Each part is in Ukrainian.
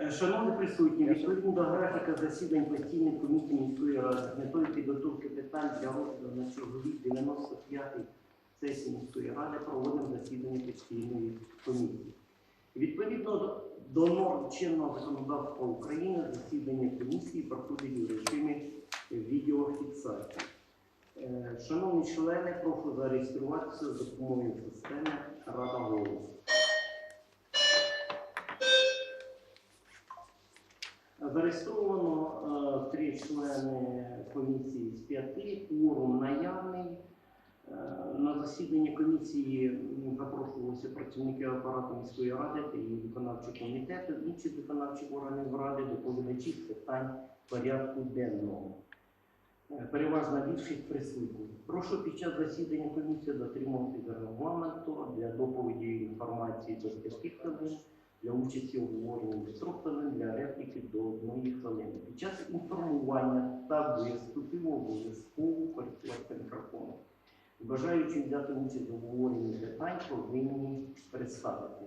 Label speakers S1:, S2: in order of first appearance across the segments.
S1: Е, Шановні присутні, відповідно до графіка засідань постійних комісій міської ради з метою підготовки питань для розгляду на черговій 95-й сесії міської ради проводимо засідання постійної комісії. Відповідно до- норм чинного законодавства України засідання комісії проходить у режимі відеофіксації. Е, Шановні члени, прошу зареєструватися за допомогою системи Рада голосу. Зареєстровано е, три члени комісії з п'яти, кворум наявний. Е, На засідання комісії запрошувалися працівники апарату міської ради та її виконавчого комітету, інших виконавчих органів ради, доповідачі питань порядку денного. Е, Переважна більшість присутні. Прошу під час засідання комісії дотримуватися регламенту для доповіді інформації до 5 хвилин, для участі у обговоренні до 3 хвилин, для репліки до 1 хвилини. Під час інформування та виступів обов'язково користуватися мікрофоном. Бажаючи взяти участь в обговоренні питань, повинні представити.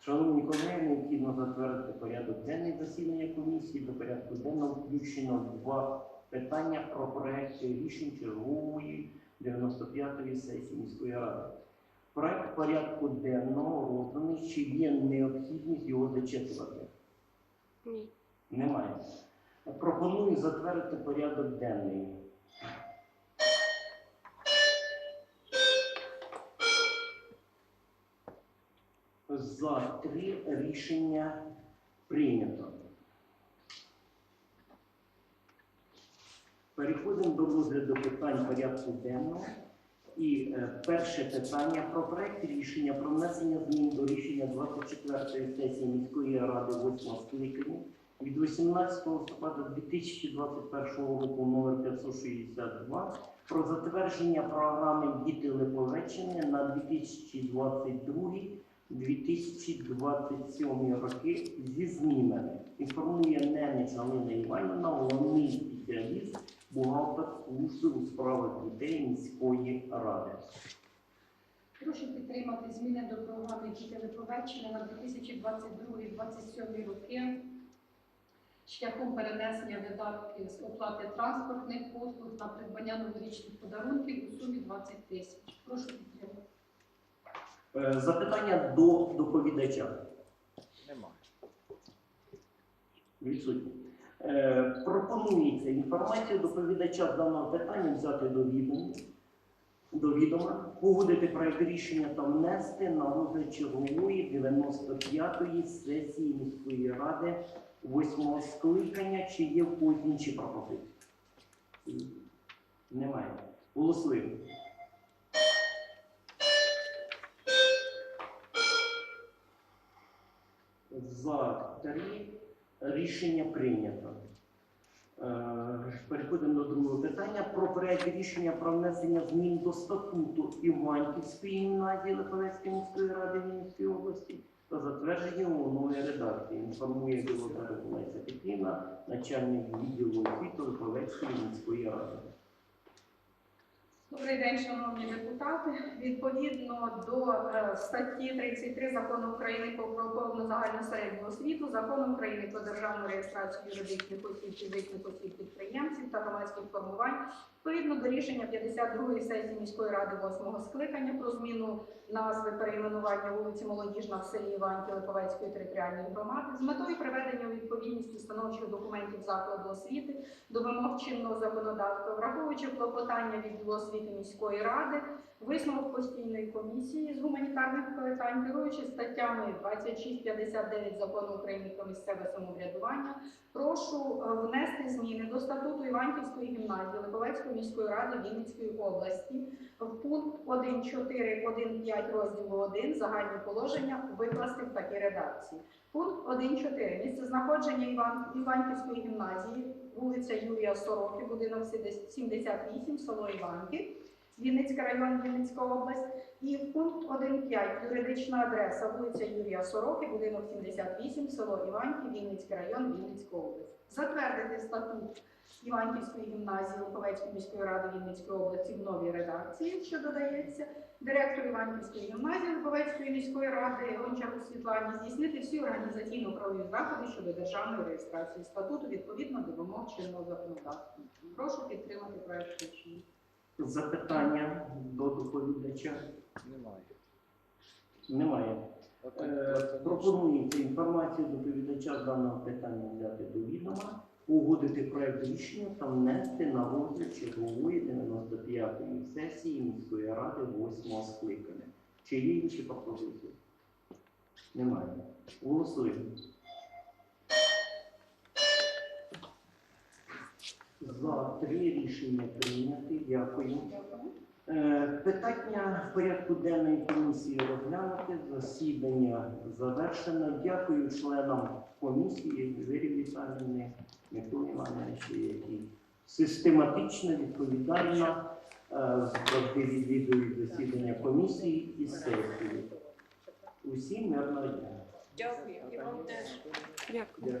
S1: Шановні колеги, необхідно затвердити порядок денний засідання комісії. До порядку денного включено два питання про проекти рішень чергової 95-ї сесії міської ради. Проект порядку денного розданий, чи є необхідність його зачитувати?
S2: Ні.
S1: Немає. Пропоную затвердити порядок денний. За три рішення прийнято. Переходимо до розгляду питань порядку денного. І е, перше питання про проект рішення про внесення змін до рішення 24-ї сесії міської ради 8 скликання від 18 листопада 2021 року номер 562 про затвердження програми Діти Липовеччини на 2022-2027 роки зі змінами. Інформує Ненець Галина Іванівна, головний спеціаліст бухгалтер служби у справах дітей міської ради.
S3: Прошу підтримати зміни до програми «Діти Липовеччини» на 2022-2027 роки шляхом перенесення видатків з оплати транспортних послуг на придбання новорічних подарунків у сумі 20 тисяч. Прошу підтримати.
S1: Е, Запитання до доповідача.
S4: Немає.
S1: Відсутні. Е, Пропонується інформацію доповідача з даного питання взяти до відома, до відома, погодити проект рішення та внести на розгляд чергової 95-ї сесії міської ради 8 скликання. Чи є когось інші пропозиції? Немає. Голосуємо. За три рішення прийнято. Е, Переходимо до другого питання про проєкт рішення про внесення змін до статуту Іванківської гімназії Лиховецької міської ради Вінницької області та затвердження у нової редакції. Інформує Білота Олеся Петрівна, начальник відділу освіти Лиховецької міської ради.
S3: Добрий день, шановні депутати. Відповідно до е, статті 33 Закону України про повну загальну середню освіту, Закону України про державну реєстрацію юридичних осіб, фізичних осіб підприємців та громадських формувань, відповідно до рішення 52-ї сесії міської ради 8 скликання про зміну назви перейменування вулиці Молодіжна в селі Іванки Липовецької територіальної громади з метою приведення у відповідність установчих документів закладу освіти до вимог чинного законодавства, враховуючи клопотання відділу освіти міської ради, висновок постійної комісії з гуманітарних питань, керуючи статтями 26-59 закону України про місцеве самоврядування, прошу е, внести зміни до статуту Іванківської гімназії Липовецької міської ради Вінницької області в пункт 1.4, 1.5 розділу 1 загальні положення викласти в такій редакції. Пункт 1.4. Місце знаходження Іван, Іванківської гімназії, вулиця Юрія Сороки, будинок 78, село Іванки, Вінницький район, Вінницька область. І пункт 1.5. Юридична адреса, вулиця Юрія Сороки, будинок 78, село Іванки, Вінницький район, Вінницька область. затвердити статут Іванківської гімназії Луковецької міської ради Вінницької області в новій редакції, що додається. Директор Іванківської гімназії Луковецької міської ради Гончару Світлані здійснити всі організаційно-правові заходи щодо державної реєстрації статуту відповідно до вимог чинного законодавства. Прошу підтримати проект рішення.
S1: Запитання до доповідача
S2: Немає.
S1: немає. Е, Пропонується інформацію доповідача з даного питання взяти до відома, погодити проект рішення та внести на розгляд чергової 95-ї сесії міської ради 8 скликання. Чи є інші пропозиції? Немає. Голосуємо. За три рішення прийняти.
S3: Дякую.
S1: Е, Питання порядку денної комісії розглянути. Засідання завершено. Дякую членам комісії Вірі Віталіївні, Миколі Івановичу, які систематично, відповідально е, завжди відвідують засідання комісії і сесії. Усім мирного дня.
S4: Дякую. І вам теж.
S1: Дякую.